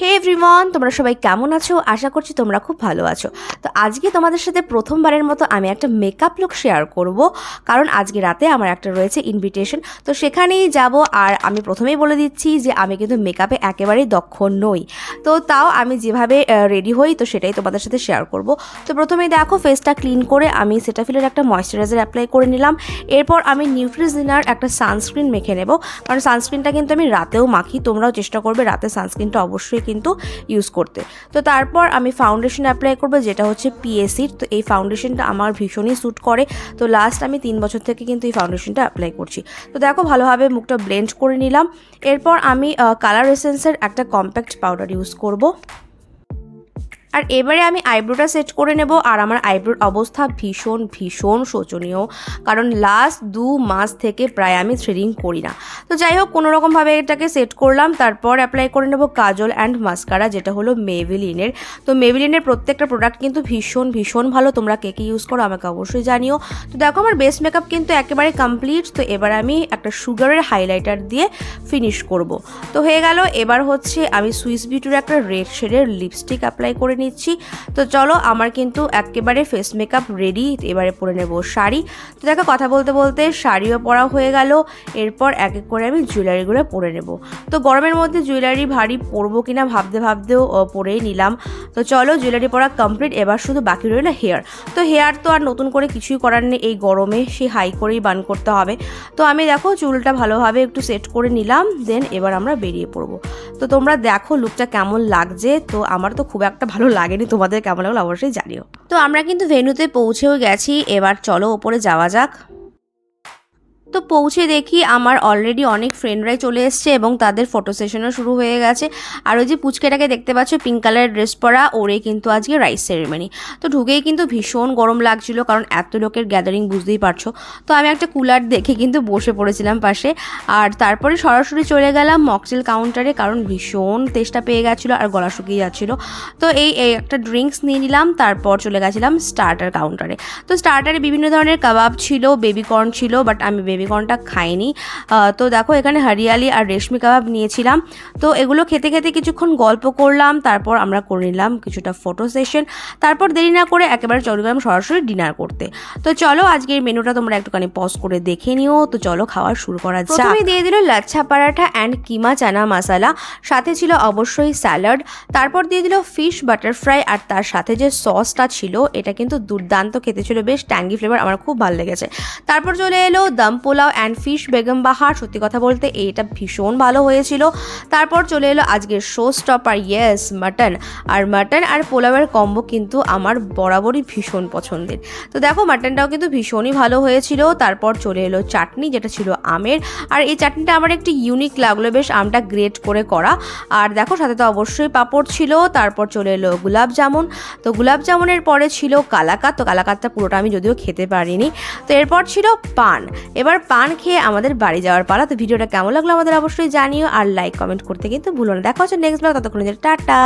হে everyone তোমরা সবাই কেমন আছো? আশা করছি তোমরা খুব ভালো আছো। তো আজকে তোমাদের সাথে প্রথমবারের মতো আমি একটা মেকআপ লুক শেয়ার করব, কারণ আজকে রাতে আমার একটা রয়েছে ইনভিটেশন তো সেখানেই যাব, আর আমি প্রথমেই বলে দিচ্ছি যে আমি কিন্তু মেকআপে একেবারেই দক্ষ নই। তো তাও আমি যেভাবে রেডি হই, তো সেটাই তোমাদের সাথে শেয়ার করব। তো প্রথমে দেখো ফেসটা ক্লিন করে আমি সেটাফিলের একটা ময়শ্চারাইজার অ্যাপ্লাই করে নিলাম। এরপর আমি নিউট্রিজিনার একটা সানস্ক্রিন মেখে নেব। কারণ সানস্ক্রিনটা কিন্তু আমি রাতেও মাখি, তোমরাও চেষ্টা করবে রাতে সানস্ক্রিনটা অবশ্যই কিন্তু ইউজ করতে। তো তারপর আমি ফাউন্ডেশন অ্যাপ্লাই করব, যেটা হচ্ছে পিএসির তো এই ফাউন্ডেশনটা আমার ভীষণই স্যুট করে। তো লাস্ট আমি তিন বছর থেকে কিন্তু এই ফাউন্ডেশনটা অ্যাপ্লাই করছি। তো দেখো ভালোভাবে মুখটা ব্লেন্ড করে নিলাম। এরপর আমি কালার এসেন্সের একটা কম্প্যাক্ট পাউডার ইউজ করব। আর এবারে আমি আইব্রোটা সেট করে নেব আর আমার আইব্রোর অবস্থা ভীষণ ভীষণ শোচনীয়। কারণ লাস্ট দু মাস থেকে প্রায় আমি থ্রেডিং করি না। তো যাই হোক, কোনো রকমভাবে এটাকে সেট করলাম। তারপর অ্যাপ্লাই করে নেব কাজল অ্যান্ড মাস্কারা যেটা হলো মেভিলিনের তো মেভিলিনের প্রত্যেকটা প্রোডাক্ট কিন্তু ভীষণ ভীষণ ভালো। তোমরা কে কী ইউজ করো আমাকে অবশ্যই জানিও। তো দেখো, আমার বেস্ট মেকআপ কিন্তু একেবারে কমপ্লিট তো এবার আমি একটা সুগারের হাইলাইটার দিয়ে ফিনিশ করব। তো হয়ে গেল, এবার হচ্ছে আমি সুইস বিউটির একটা রেড শেডের লিপস্টিক অ্যাপ্লাই করে নিচ্ছি। তো চলো, আমার কিন্তু একেবারে ফেস মেকআপ রেডি এবারে পরে নেব শাড়ি। তো দেখো, কথা বলতে বলতে শাড়িও পরা হয়ে গেল। এরপর এক এক করে আমি জুয়েলারিগুলো পরে নেব। তো গরমের মধ্যে জুয়েলারি ভারী পরবো কিনা ভাবতে ভাবতেও পরেই নিলাম। তো চলো জুয়েলারি পরা কমপ্লিট এবার শুধু বাকি রইল হেয়ার তো হেয়ার তো আর নতুন করে কিছুই করার নেই এই গরমে, সে হাই করেই বান করতে হবে। তো আমি দেখো, চুলটা ভালোভাবে একটু সেট করে নিলাম দেন এবার আমরা বেরিয়ে পড়ব। তো তোমরা দেখো লুকটা কেমন লাগছে। তো আমার তো খুব একটা ভালো লাগেনি, তোমাদের কেমন লাগল অবশ্যই জানিও। তো আমরা কিন্তু ভেনুতে পৌঁছেও গেছি, এবার চলো ওপরে যাওয়া যাক। তো পৌঁছে দেখি আমার অলরেডি অনেক ফ্রেন্ডরাই চলে এসছে এবং তাদের ফটো সেশনও শুরু হয়ে গেছে। আর ওই যে পুচকেটাকে দেখতে পাচ্ছ পিঙ্ক কালারের ড্রেস পরা, ওরে কিন্তু আজকে রাইস সেরেমনি তো ঢুকেই কিন্তু ভীষণ গরম লাগছিল, কারণ এত লোকের গ্যাদারিং বুঝতেই পারছ। তো আমি একটা কুলার দেখে কিন্তু বসে পড়েছিলাম পাশে। আর তারপরে সরাসরি চলে গেলাম মকটেল কাউন্টারে কারণ ভীষণ তেষ্টা পেয়ে গেছিল আর গলা শুকিয়ে যাচ্ছিল। তো এই একটা ড্রিঙ্কস নিয়ে নিলাম, তারপর চলে গেছিলাম স্টার্টার কাউন্টারে তো স্টার্টারে বিভিন্ন ধরনের কাবাব ছিল বেবি কর্ন ছিল বাট আমি বেবি কর্নটা খাইনি। তো দেখো এখানে হরিয়ালি আর রেশমি কাবাব নিয়েছিলাম। তো এগুলো খেতে খেতে কিছুক্ষণ গল্প করলাম, তারপর আমরা করে নিলাম কিছুটা ফটো সেশন তারপর দেরি না করে একেবারে চলে গেলাম সরাসরি ডিনার করতে। তো চলো আজকের মেনুটা তোমরা একটুখানি পজ করে দেখে নিও। তো চলো খাওয়া শুরু করা যাক। প্রথমে দিয়ে দিল লাচ্ছা পরাঠা অ্যান্ড কিমা চানা মশালা। সাথে ছিল অবশ্যই স্যালাড তারপর দিয়ে দিল ফিশ বাটার ফ্রাই আর তার সাথে যে সসটা ছিল, এটা কিন্তু দুর্দান্ত খেতে ছিল। বেশ ট্যাঙ্গি ফ্লেভার আমার খুব ভালো লেগেছে। তারপর চলে এলো দম পোলাও অ্যান্ড ফিশ বেগম বাহার, সত্যি কথা বলতে এইটা ভীষণ ভালো হয়েছিল। তারপর চলে এলো আজকের শো স্টপার ইয়েস মাটন আর মাটন আর পোলাওয়ের কম্বো কিন্তু আমার বরাবরই ভীষণ পছন্দের। তো দেখো মাটনটাও কিন্তু ভীষণই ভালো হয়েছিল। তারপর চলে এলো চাটনি, যেটা ছিল আমের। আর এই চাটনিটা আমার একটি ইউনিক লাগল, বেশ আমটা গ্রেট করে করা। আর দেখো, সাথে তো অবশ্যই পাঁপড় ছিল। তারপর চলে এলো গুলাব জামুন। তো গুলাব জামুনের পরে ছিল কালাকাত। তো কালাকাতটা পুরোটা আমি যদিও খেতে পারিনি। তো এরপর ছিল পান। এবার পান খেয়ে আমাদের বাড়ি যাওয়ার পালা। তো ভিডিওটা কেমন লাগল আমাদের অবশ্যই জানিও আর লাইক কমেন্ট করতে কিন্তু ভুলো না। দেখা হচ্ছে নেক্সট ব্লগ ততক্ষণ টাটা।